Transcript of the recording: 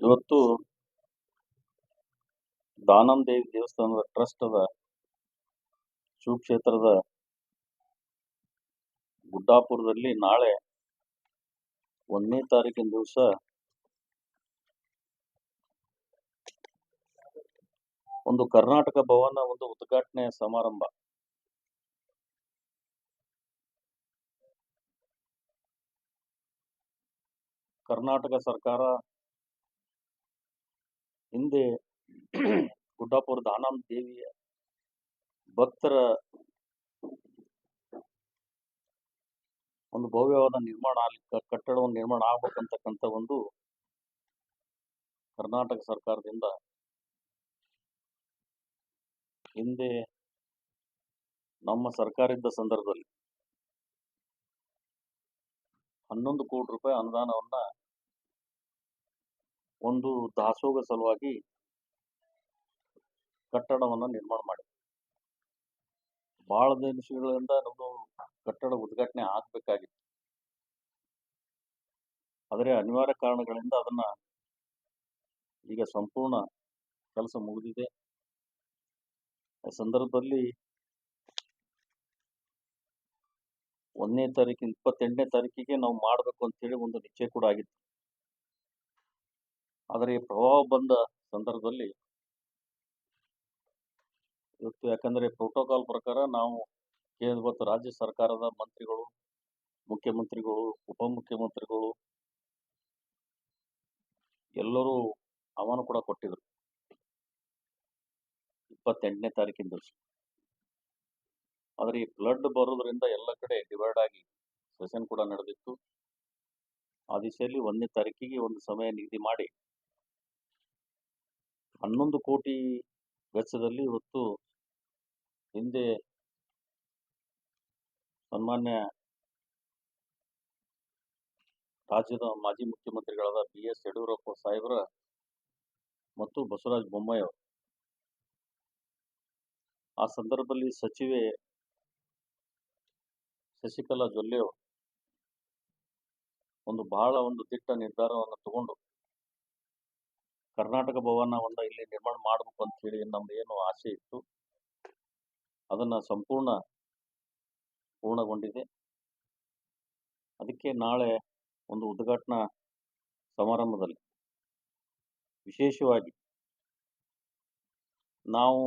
ಇವತ್ತು ದಾನಂದೇವಿ ದೇವಿ ದೇವಸ್ಥಾನದ ಟ್ರಸ್ಟ್ ಅದ, ಶಿವಕ್ಷೇತ್ರದ ಗುಡ್ಡಾಪುರದಲ್ಲಿ ನಾಳೆ ಒಂದನೇ ತಾರೀಕಿನ ದಿವಸ ಒಂದು ಕರ್ನಾಟಕ ಭವನ ಒಂದು ಉದ್ಘಾಟನೆ ಸಮಾರಂಭ. ಕರ್ನಾಟಕ ಸರ್ಕಾರ ಹಿಂದೆ ಗುಡ್ಡಾಪುರ ದಾನಮ್ ದೇವಿಯ ಭಕ್ತರ ಒಂದು ಭವ್ಯವಾದ ನಿರ್ಮಾಣ ಆಗ್ಲಿಕ್ಕೆ ಕಟ್ಟಡವನ್ನು ನಿರ್ಮಾಣ ಆಗ್ಬೇಕಂತಕ್ಕಂಥ ಒಂದು ಕರ್ನಾಟಕ ಸರ್ಕಾರದಿಂದ ಹಿಂದೆ ನಮ್ಮ ಸರ್ಕಾರ ಸಂದರ್ಭದಲ್ಲಿ ಹನ್ನೊಂದು ಕೋಟಿ ರೂಪಾಯಿ ಅನುದಾನವನ್ನ ಒಂದು ದಾಸೋಗ ಸಲುವಾಗಿ ಕಟ್ಟಡವನ್ನ ನಿರ್ಮಾಣ ಮಾಡಿ ಬಹಳ ದಿನಗಳಿಂದ ನಮ್ದು ಕಟ್ಟಡ ಉದ್ಘಾಟನೆ ಆಗಬೇಕಾಗಿತ್ತು. ಆದರೆ ಅನಿವಾರ್ಯ ಕಾರಣಗಳಿಂದ ಅದನ್ನ ಈಗ ಸಂಪೂರ್ಣ ಕೆಲಸ ಮುಗಿದಿದೆ. ಆ ಸಂದರ್ಭದಲ್ಲಿ ಒಂದನೇ ತಾರೀಕಿನ ಇಪ್ಪತ್ತೆಂಟನೇ ತಾರೀಕಿಗೆ ನಾವು ಮಾಡಬೇಕು ಅಂತೇಳಿ ಒಂದು ನಿಶ್ಚಯ ಕೂಡ ಆಗಿತ್ತು. ಆದರೆ ಈ ಪ್ರಭಾವ ಬಂದ ಸಂದರ್ಭದಲ್ಲಿ ಇವತ್ತು ಯಾಕಂದ್ರೆ ಪ್ರೋಟೋಕಾಲ್ ಪ್ರಕಾರ ನಾವು ಕೇಂದ್ರ ಮತ್ತು ರಾಜ್ಯ ಸರ್ಕಾರದ ಮಂತ್ರಿಗಳು, ಮುಖ್ಯಮಂತ್ರಿಗಳು, ಉಪಮುಖ್ಯಮಂತ್ರಿಗಳು ಎಲ್ಲರೂ ಅವನು ಕೂಡ ಕೊಟ್ಟಿದ್ರು. ಇಪ್ಪತ್ತೆಂಟನೇ ತಾರೀಕಿನ ದಿವಸ ಆದರೆ ಈ ಫ್ಲಡ್ ಬರೋದ್ರಿಂದ ಎಲ್ಲ ಕಡೆ ಡಿವೈಡ್ ಆಗಿ ಸೆಷನ್ ಕೂಡ ನಡೆದಿತ್ತು. ಆ ದಿಸೆಯಲ್ಲಿ ಒಂದನೇ ತಾರೀಕಿಗೆ ಒಂದು ಸಮಯ ನಿಗದಿ ಮಾಡಿ ಹನ್ನೊಂದು ಕೋಟಿ ವೆಚ್ಚದಲ್ಲಿ ಇವತ್ತು ಹಿಂದೆ ಸನ್ಮಾನ್ಯ ರಾಜ್ಯದ ಮಾಜಿ ಮುಖ್ಯಮಂತ್ರಿಗಳಾದ ಬಿ ಎಸ್ ಯಡಿಯೂರಪ್ಪ ಸಾಹೇಬ್ರ ಮತ್ತು ಬಸವರಾಜ ಬೊಮ್ಮಾಯಿ ಅವರು. ಆ ಸಂದರ್ಭದಲ್ಲಿ ಸಚಿವೆ ಶಶಿಕಲಾ ಜೊಲ್ಲೆ ಅವರು ಒಂದು ಬಹಳ ಒಂದು ದಿಟ್ಟ ನಿರ್ಧಾರವನ್ನು ತಗೊಂಡು ಕರ್ನಾಟಕ ಭವನವನ್ನು ಇಲ್ಲಿ ನಿರ್ಮಾಣ ಮಾಡಬೇಕು ಅಂತ ಹೇಳಿ ನಮ್ದು ಏನು ಆಸೆ ಇತ್ತು. ಅದನ್ನ ಸಂಪೂರ್ಣ ಪೂರ್ಣಗೊಂಡಿದೆ. ಅದಕ್ಕೆ ನಾಳೆ ಒಂದು ಉದ್ಘಾಟನಾ ಸಮಾರಂಭದಲ್ಲಿ ವಿಶೇಷವಾಗಿ ನಾವು